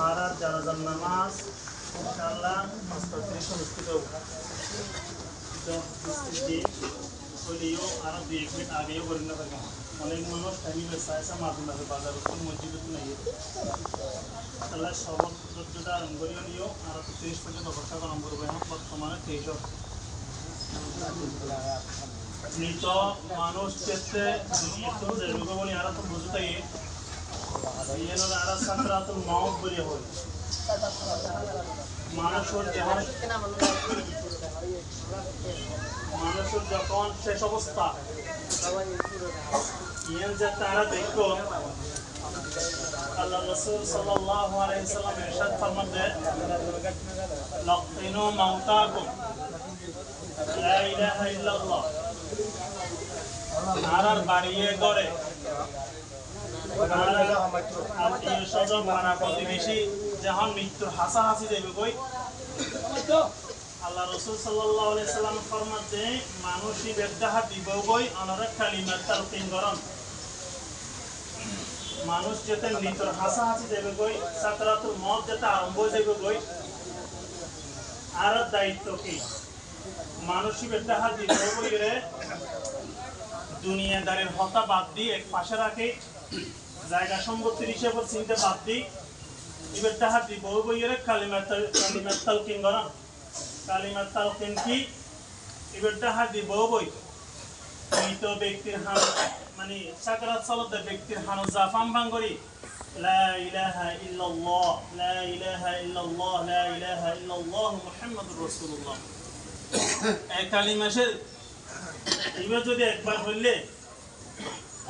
আর আর যারা যান নামাজ ইনশাআল্লাহ মাস্টার অনুষ্ঠিত হলিও আরও দুই এক মিনিট আগেও পরিণত হবে অনেক মানুষ টাইম বেসা আছে মাঝে মাঝে বাজার উপর মসজিদে নাই। তাহলে সর্বযোগ্যতা আরম্ভ করিও নিও, আর তেইশ পর্যন্ত অবস্থা আরম্ভ করব এখন বর্তমানে তেইশ। মৃত মানুষ ক্ষেত্রে মৃত্যু যেরকম বলি আর তো বুঝতেই মানুষের মানুষের যখন শেষ অবস্থা তারা দেখো, আল্লাহ রসুল সাল্লাল্লাহু আলাইহি সাল্লাম ইরশাদ ফরমাতে লাকিনু মাউতাকুম লা ইলাহা ইল্লাল্লাহ। আর বাড়িয়ে গড়ে। আত্মীয় স্বজন পাড়া প্রতিবেশী যখন মৃত্যুর হাসাহাসি দেবে কই? আল্লাহ রসুল সাল্লাহ সাল্লাম ফরমাত মানুষই বেদাহা দিব কই কালিমার তালকিন করন মানুষ যেতে মৃত্যুর হাসাহাসি দেবে কই সাকরাতুল মত যেতে আরম্ভ দেবে কই আর দায়িত্ব কি? মানুষই বেদাহা দিব রে দুনিয়াদারের হতা বাদ দিয়ে এক পাশে রাখে, জায়গা সম্পত্তির হিসেবে চিনতে বাদ দিই এবার তাহার দি বউ বইয়ের কালিমার কালিমার তালকিন করা কালিমার তালকিন কি? এবারটা হাদি বই মৃত ব্যক্তির হান মানে সাকারাত সালাত ব্যক্তির হান জাফাম ভাঙ্গরি লা ইলাহা ইল্লাল্লাহ, লা ইলাহা ইল্লাল্লাহ, লা ইলাহা ইল্লাল্লাহ মুহাম্মাদুর রাসূলুল্লাহ। এই কালিমাশের এবার যদি একবার হইলে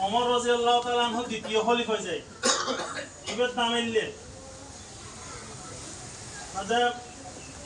অমর রাজিয়াল্লাহু যায়। এবার তামিললে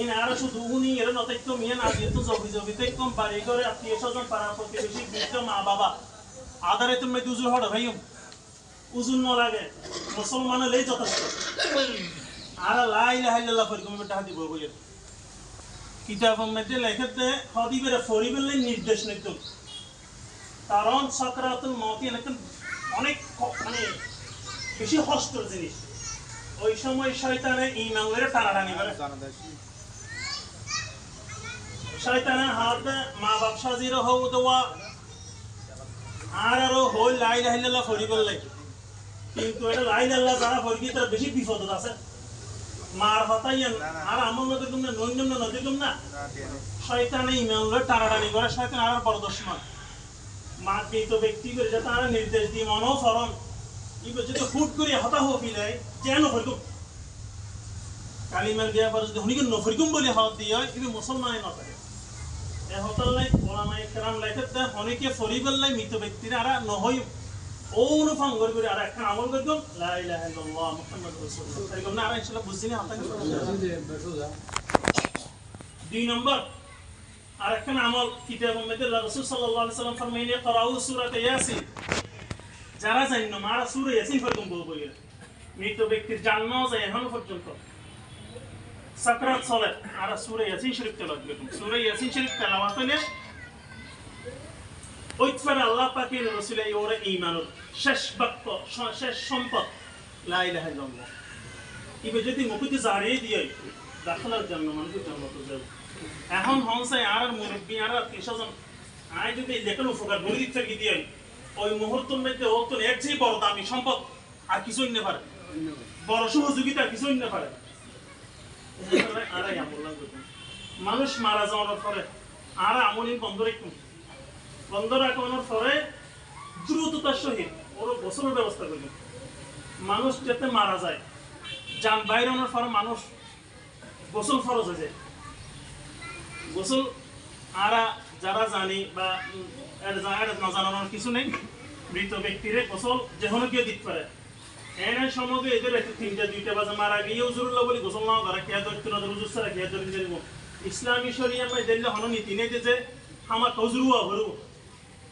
ইন আর শুধু উনি এর নতাইত্ব মিয়ান আগে তো জবি জবি তো একদম বাড়ি করে আত্মীয় স্বজন, পাড়া প্রতিবেশী, বৃদ্ধ, মা বাবা। আদারে তুমি দুজুর হড় ভাই উজুন ন লাগে। মুসলমান হলেই যথেষ্ট। আর লাই লাহাই লাল্লাহ করি তুমি টাকা দিব বলে কিতাবের মধ্যে লেখাতে হদিবের ফরিবের নির্দেশ নিত কারণ সকারাতুল মতি অনেক মানে বেশি কষ্টের জিনিস। ওই সময় শয়তানে ইমান করে। টানাটানি করে শয়তানে হাত মা বাপ সাজির আর আরও হই লাই কিন্তু এটা লাই যারা তারা বেশি বিপদ আছে। মার হতাইয়েন আর না নৈন্য নদী না। শয়তানে টানাটানি করে, শয়তান আর ব্যক্তি করে যাতে তারা নির্দেশ দিয়ে মনও ফরন ইবে যদি হুট করে হতা হো ফিলাই যেন হইতো কালিমার বিয়া পর যদি হুনিকে নফরিকুম বলে হাত দিয়ে ইবে মুসলমানে না থাকে এ হতাল নাই ওলামাই কেরাম অনেকে মৃত ব্যক্তিরা আর নহই করে করে আর একটা আমল করতাম লা ইলাহা ইল্লাল্লাহ মুহাম্মাদুর রাসূলুল্লাহ। এরকম না আর ইনশাআল্লাহ বুঝিনি হাতা দুই নম্বর আরেকখান আমল কিতাবের মধ্যে রাসূল সাল্লাল্লাহু আলাইহি সাল্লাম ফরমাইলে করাউ সূরাতে ইয়াসিন। যারা জানো মারা সূরা ইয়াসিন পর্যন্ত বই মৃত ব্যক্তির জান্নাও যায় এখন পর্যন্ত। সাকরাত চলে আর সূরা ইয়াসিন শরীফ তেলাওয়াত করুন সূরা ইয়াসিন শরীফ তেলাওয়াত হলে ওইতফার আল্লাহ পাকের রাসূল এই ওরে ঈমানুর শেষ বাক্য শেষ সম্পদ লা ইলাহা ইল্লাল্লাহ ইবে যদি মুকুতি জারিয়ে দিয়ে দাখলার জন্য মানুষের জন্ম তো যাবে এখন হনসাই আর আর মুরব্বী আর আর কৃষজন আয় যদি দেখেন উপকার বলে দিচ্ছে কি দিয়ে ওই মুহূর্তের মধ্যে ও তো এক চেয়ে বড় দামি সম্পদ আর কিছুই নিতে পারে বড় সহযোগিতা কিছুই নিতে পারে মানুষ মারা যাওয়ার পরে, আর আমলিন বন্ধ রাখুন বন্ধ রাখানোর পরে দ্রুততার সহিত ওর গোসলের ব্যবস্থা করবেন মানুষ যাতে মারা যায়, যান বাইরানোর পরে মানুষ গোসল ফরজ হয়ে যায়। গোসল, আরা যারা জানি বা না জানানোর কিছু নেই, মৃত ব্যক্তিরে গোসল যেহনো কেউ দিতে পারে। এনে সমগে এদের একটা তিনটা, দুইটা বাজে মারা গিয়ে উজুরুল্লাহ বলি গোসল না করা খেয়া ধরতে না উজুর সারা খেয়া ধরে জানিব ইসলামী শরিয়া মাই দিল্লি হনো নীতি নেই যে আমার কজরুয়া ভরু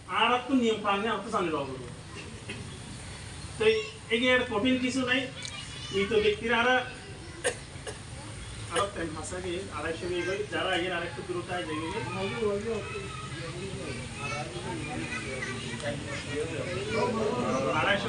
আর তো নিয়ম প্রাণে আমি তো জানি বাবু তো এগিয়ে আর কঠিন কিছু নাই। মৃত ব্যক্তিরা আরা আরও টাইম হাসা গিয়ে আড়াইশো গিয়ে যারা এর আরেকটু দূরতা যাই আড়াইশো